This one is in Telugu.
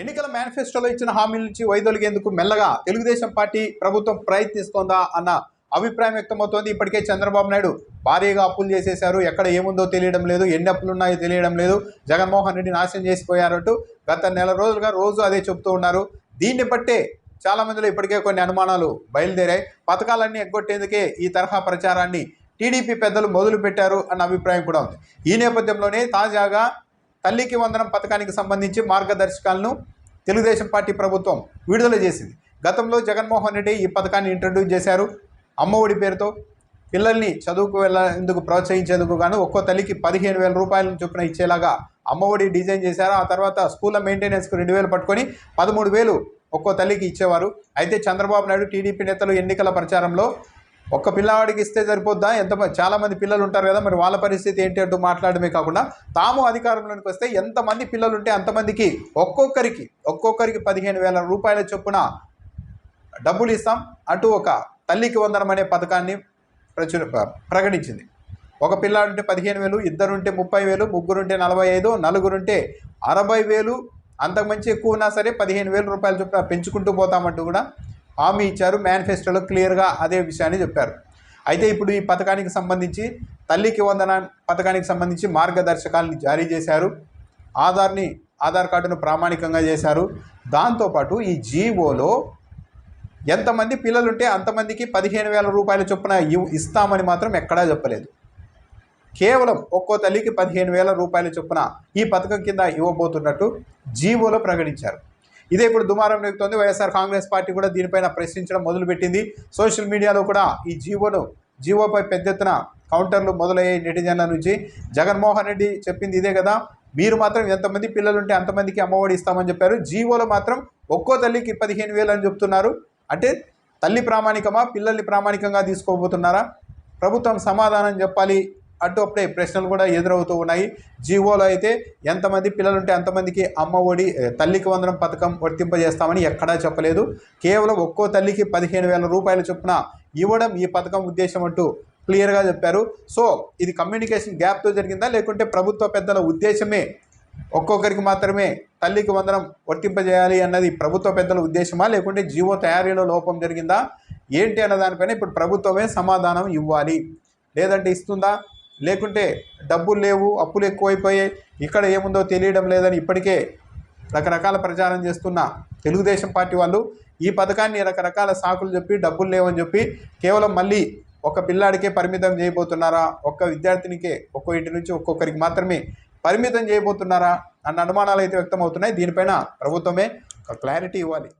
ఎన్నికల మేనిఫెస్టోలో ఇచ్చిన హామీల నుంచి వైదొలిగేందుకు మెల్లగా తెలుగుదేశం పార్టీ ప్రభుత్వం ప్రయత్నిస్తోందా అన్న అభిప్రాయం వ్యక్తమవుతోంది. ఇప్పటికే చంద్రబాబు నాయుడు భారీగా అప్పులు చేసేశారు. ఎక్కడ ఏముందో తెలియడం లేదు. ఎన్ని అప్పులు ఉన్నాయో తెలియడం లేదు. జగన్మోహన్ రెడ్డి నాశనం చేసిపోయారంటూ గత నెల రోజులుగా రోజు అదే చెప్తూ ఉన్నారు. దీన్ని బట్టే చాలా మందిలో ఇప్పటికే కొన్ని అనుమానాలు బయలుదేరాయి. పథకాలన్నీ ఎగ్గొట్టేందుకే ఈ తరహా ప్రచారాన్ని టీడీపీ పెద్దలు మొదలుపెట్టారు అన్న అభిప్రాయం కూడా ఉంది. ఈ నేపథ్యంలోనే తాజాగా తల్లికి వందనం పథకానికి సంబంధించి మార్గదర్శకాలను తెలుగుదేశం పార్టీ ప్రభుత్వం విడుదల చేసింది. గతంలో జగన్మోహన్ రెడ్డి ఈ పథకాన్ని ఇంట్రడ్యూస్ చేశారు. అమ్మఒడి పేరుతో పిల్లల్ని చదువుకు వెళ్ళేందుకు ప్రోత్సహించేందుకు గాను ఒక్కో తల్లికి పదిహేను వేల రూపాయల చొప్పున ఇచ్చేలాగా అమ్మఒడి డిజైన్ చేశారు. ఆ తర్వాత స్కూళ్ళ మెయింటెనెన్స్కు రెండు వేలు పట్టుకొని పదమూడు వేలు ఒక్కో తల్లికి ఇచ్చేవారు. అయితే చంద్రబాబు నాయుడు టీడీపీ నేతలు ఎన్నికల ప్రచారంలో ఒక్క పిల్లవాడికి ఇస్తే సరిపోద్దా? ఎంత చాలామంది పిల్లలు ఉంటారు కదా మరి వాళ్ళ పరిస్థితి ఏంటి అంటూ మాట్లాడమే కాకుండా తాము అధికారంలోకి వస్తే ఎంతమంది పిల్లలు ఉంటే అంతమందికి ఒక్కొక్కరికి ఒక్కొక్కరికి పదిహేను వేల రూపాయల చొప్పున డబ్బులు ఇస్తాం అంటూ ఒక తల్లికి వందనం అనే పథకాన్ని ప్రచుర ప్రకటించింది. ఒక పిల్లాడుంటే పదిహేను వేలు ఇద్దరుంటే ముప్పై వేలు ముగ్గురుంటే నలభై ఐదు నలుగురుంటే అరవై వేలు అంతకు మంచి ఎక్కువ ఉన్నా సరే పదిహేను వేల రూపాయల చొప్పున పెంచుకుంటూ పోతామంటూ కూడా హామీ ఇచ్చారు మేనిఫెస్టోలో క్లియర్గా అదే విషయాన్ని చెప్పారు. అయితే ఇప్పుడు ఈ పథకానికి సంబంధించి తల్లికి వందన పథకానికి సంబంధించి మార్గదర్శకాలను జారీ చేశారు. ఆధార్ని ఆధార్ కార్డును ప్రామాణికంగా చేశారు. దాంతోపాటు ఈ జీవోలో ఎంతమంది పిల్లలుంటే అంతమందికి పదిహేను వేల రూపాయల చొప్పున ఇస్తామని మాత్రం ఎక్కడా చెప్పలేదు. కేవలం ఒక్కో తల్లికి పదిహేను వేల రూపాయల చొప్పున ఈ పథకం కింద ఇవ్వబోతున్నట్టు జీవోలో ప్రకటించారు. ఇదే ఇప్పుడు దుమారం రేగుతోంది వైఎస్ఆర్ కాంగ్రెస్ పార్టీ కూడా దీనిపైన ప్రశ్నించడం మొదలుపెట్టింది. సోషల్ మీడియాలో కూడా ఈ జీవోను జీవోపై పెద్ద ఎత్తున కౌంటర్లు మొదలయ్యాయి నెటిజన్ల నుంచి. జగన్మోహన్ రెడ్డి చెప్పింది ఇదే కదా మీరు మాత్రం ఎంతమంది పిల్లలు ఉంటే అంతమందికి అమ్మఒడి ఇస్తామని చెప్పారు. జీవోలో మాత్రం ఒక్కో తల్లికి పదిహేను వేలు అని చెప్తున్నారు. అంటే తల్లి ప్రామాణికమా పిల్లల్ని ప్రామాణికంగా తీసుకోబోతున్నారా? ప్రభుత్వం సమాధానం చెప్పాలి. అప్పుడే ప్రశ్నలు కూడా ఎదురవుతూ ఉన్నాయి. జీవోలో అయితే ఎంతమంది పిల్లలు ఉంటే అంతమందికి అమ్మ ఒడి తల్లికి వందనం పథకం వర్తింపజేస్తామని ఎక్కడా చెప్పలేదు. కేవలం ఒక్కో తల్లికి పదిహేను వేల రూపాయల చొప్పున ఇవ్వడం ఈ పథకం ఉద్దేశం అంటూ క్లియర్గా చెప్పారు. సో ఇది కమ్యూనికేషన్ గ్యాప్తో జరిగిందా? లేకుంటే ప్రభుత్వ పెద్దల ఉద్దేశమే ఒక్కొక్కరికి మాత్రమే తల్లికి వందనం వర్తింపజేయాలి అన్నది ప్రభుత్వ పెద్దల ఉద్దేశమా? లేకుంటే జీవో తయారీలో లోపం జరిగిందా? ఏంటి అన్న దానిపైన ఇప్పుడు ప్రభుత్వమే సమాధానం ఇవ్వాలి. లేదంటే ఇస్తుందా? లేకుంటే డబ్బులు లేవు అప్పులు ఎక్కువైపోయాయి. ఇక్కడ ఏముందో తెలియడం లేదని ఇప్పటికే రకరకాల ప్రచారం చేస్తున్న తెలుగుదేశం పార్టీ వాళ్ళు ఈ పథకాన్ని రకరకాల సాకులు చెప్పి డబ్బులు లేవని చెప్పి కేవలం మళ్ళీ ఒక పిల్లాడికే పరిమితం చేయబోతున్నారా? ఒక్క విద్యార్థినికే ఒక్కో ఇంటి నుంచి ఒక్కొక్కరికి మాత్రమే పరిమితం చేయబోతున్నారా? అన్న అనుమానాలు అయితే వ్యక్తమవుతున్నాయి. దీనిపైన ప్రభుత్వమే ఒక క్లారిటీ ఇవ్వాలి.